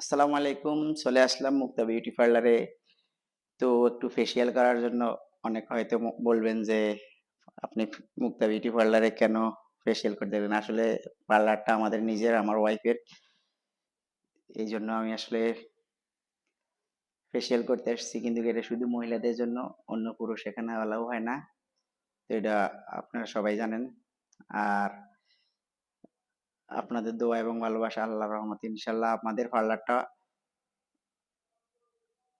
আসসালামু আলাইকুম। চলে আসলাম মুক্তা বিউটি পার্লারে তো একটু ফেসিয়াল করার জন্য অনেক হয়তো বলবেন যে, আপনি মুক্তা বিউটি পার্লারে কেন ফেসিয়াল করতে দেবেন আসলে পার্লারটা আমাদের নিজের, আমার ওয়াইফের এই জন্য আমি আসলে ফেসিয়াল করতে আসছি। কিন্তু এটা শুধু মহিলাদের জন্য, অন্য পুরুষ এখানে অ্যালাউ হয় না। তো এটা আপনারা সবাই জানেন। আর আপনাদের দোয়া এবং ভালোবাসা আল্লাহ রহমত ইনশাল্লাহ আপনাদের পার্লারটা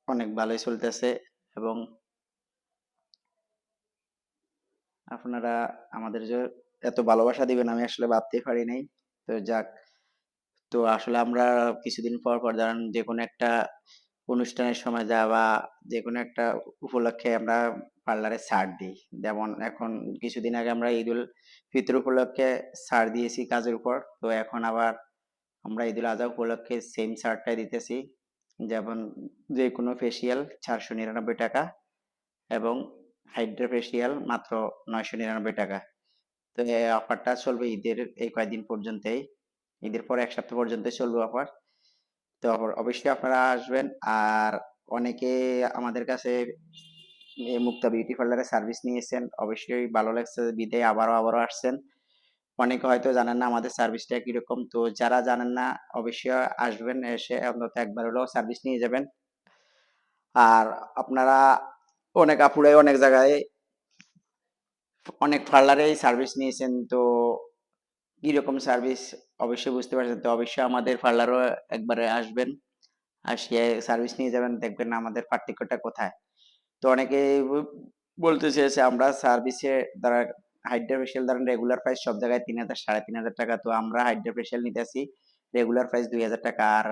অনেক ভালোই চলতেছে এবং আপনারা আমাদের যে এত ভালোবাসা দিবেন আমি আসলে ভাবতেই পারি নাই। তো যাক, তো আসলে আমরা কিছুদিন পর পর ধরেন যে কোনো একটা অনুষ্ঠানের সময় যা বা যে কোনো একটা উপলক্ষে আমরা পার্লারে ছাড় দিই। যেমন এখন কিছুদিন আগে আমরা ঈদুল ফিতর উপলক্ষে ছাড় দিয়েছি কাজের উপর। তো এখন আবার আমরা ঈদুল আজহা উপলক্ষে সেম ছাড়টাই দিতেছি। যেমন যে কোনো ফেসিয়াল চারশো নিরানব্বই টাকা এবং হাইড্রা ফেসিয়াল মাত্র নয়শো নিরানব্বই টাকা। তো এই অফারটা চলবে ঈদের এই কয়েকদিন পর্যন্তই। ঈদের পর এক সপ্তাহ পর্যন্ত চলবে অফার তো অবশ্যই আপনারা আসবেন। আর অনেকে আমাদের কাছে মুক্তা বিউটি পার্লারের সার্ভিস নিয়েছেন। অবশ্যই ভালো লাগছে বিদায় আবারও আবারও আসছেন। অনেকে হয়তো জানেন না আমাদের সার্ভিসটা কীরকম। তো যারা জানেন না, অবশ্যই আসবেন, এসে অন্তত একবার হলেও সার্ভিস নিয়ে যাবেন। আর আপনারা অনেক আপুরাই অনেক জায়গায় অনেক পার্লারেই সার্ভিস নিয়েছেন। তো কীরকম সার্ভিস অবশ্যই বুঝতে পারছেন তো। অবশ্যই আমাদের পার্লারও একবারে আসবেন। আসিয়ে সার্ভিস নিয়ে যাবেন। দেখবেন আমাদের পার্থক্যটা কোথায়। তো অনেকে বলতে চেয়েছে আমরা সার্ভিসে দ্বারা হাইড্রা ফেশিয়াল দ্বারা রেগুলার প্রাইস সব জায়গায় তিন হাজার, সাড়ে তিন হাজার টাকা। তো আমরা হাইড্রা ফেশিয়াল নিতেছি রেগুলার প্রাইস দুই হাজার টাকা। আর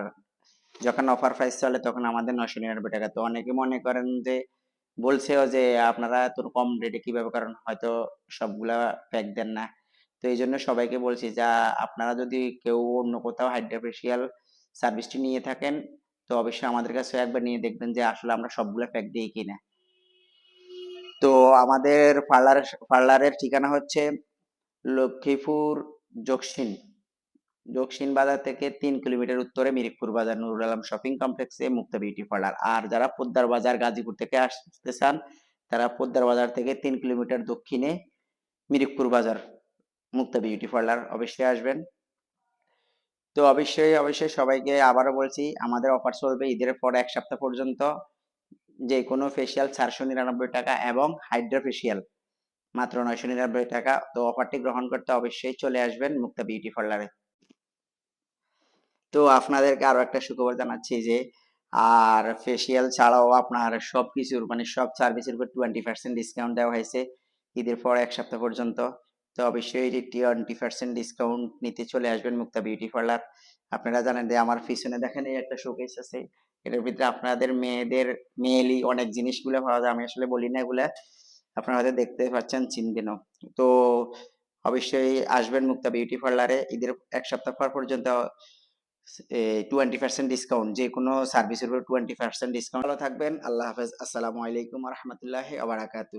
যখন অফার প্রাইস চলে, তখন আমাদের নশো নিরানব্বই টাকা। তো অনেকে মনে করেন যে, বলছেও যে আপনারা এত কম রেটে কীভাবে? করেন হয়তো সবগুলা প্যাক দেন না। তো এই জন্য সবাইকে বলছি যা আপনারা যদি কেউ অন্য কোথাও হাইড্রা ফেশিয়াল সার্ভিসটি নিয়ে থাকেন, তো অবশ্যই আমাদের কাছে একবার নিয়ে দেখবেন যে আসলে আমরা সবগুলা প্যাক দিই কিনা। তো আমাদের পার্লার পার্লারের ঠিকানা হচ্ছে লক্ষ্মীপুর জকসিন। দক্ষিণ বাজার থেকে তিন কিলোমিটার উত্তরে মিরিকপুর বাজার, নুরুল আলম শপিং কমপ্লেক্সে মুক্তা বিউটি পার্লার আর যারা পোদ্দার বাজার গাজীপুর থেকে আসতে চান, তারা পোদ্দার বাজার থেকে তিন কিলোমিটার দক্ষিণে মিরিকপুর বাজার। মুক্তা বিউটি পার্লার অবশ্যই আসবেন। তো অবশ্যই অবশ্যই সবাইকে আবারও বলছি, আমাদের অফার চলবে ঈদের পর এক সপ্তাহ পর্যন্ত যে কোনো ফেসিয়াল চারশো নিরানব্বই টাকা এবং হাইড্রা ফেসিয়াল মাত্র নয়শো নিরানব্বই টাকা। তো অফারটি গ্রহণ করতে অবশ্যই চলে আসবেন মুক্তা বিউটি পার্লারে। তো আপনাদেরকে আরও একটা সুখবর জানাচ্ছি যে, আর ফেসিয়াল ছাড়াও আপনার সব কিছুর মানে সব সার্ভিসের উপর টোয়েন্টি পার্সেন্ট ডিসকাউন্ট দেওয়া হয়েছে ঈদের পর এক সপ্তাহ পর্যন্ত। তো অবশ্যই টোয়েন্টি পার্সেন্ট ডিসকাউন্ট নিতে চলে আসবেন মুক্তা বিউটি পার্লার আপনারা জানেন যে আমার পিছনে দেখেন এই একটা শোকেস আছে। এটার ভিতরে আপনাদের মেয়েদের, মেয়েলি অনেক জিনিসগুলো পাওয়া যায়। আমি আসলে বলি না এগুলা। আপনারা হয়তো দেখতে পাচ্ছেন, চিনবেনও। তো অবশ্যই আসবেন মুক্তা বিউটি পার্লারে ঈদের এক সপ্তাহ পর পর্যন্ত টোয়েন্টি পার্সেন্ট ডিসকাউন্ট যে কোনো সার্ভিসের উপর টোয়েন্টি পার্সেন্ট ডিসকাউন্ট ভালো থাকবেন, আল্লাহ হাফেজ। আসসালামু আলাইকুম রহমতুল্লাহ আবরাকাতু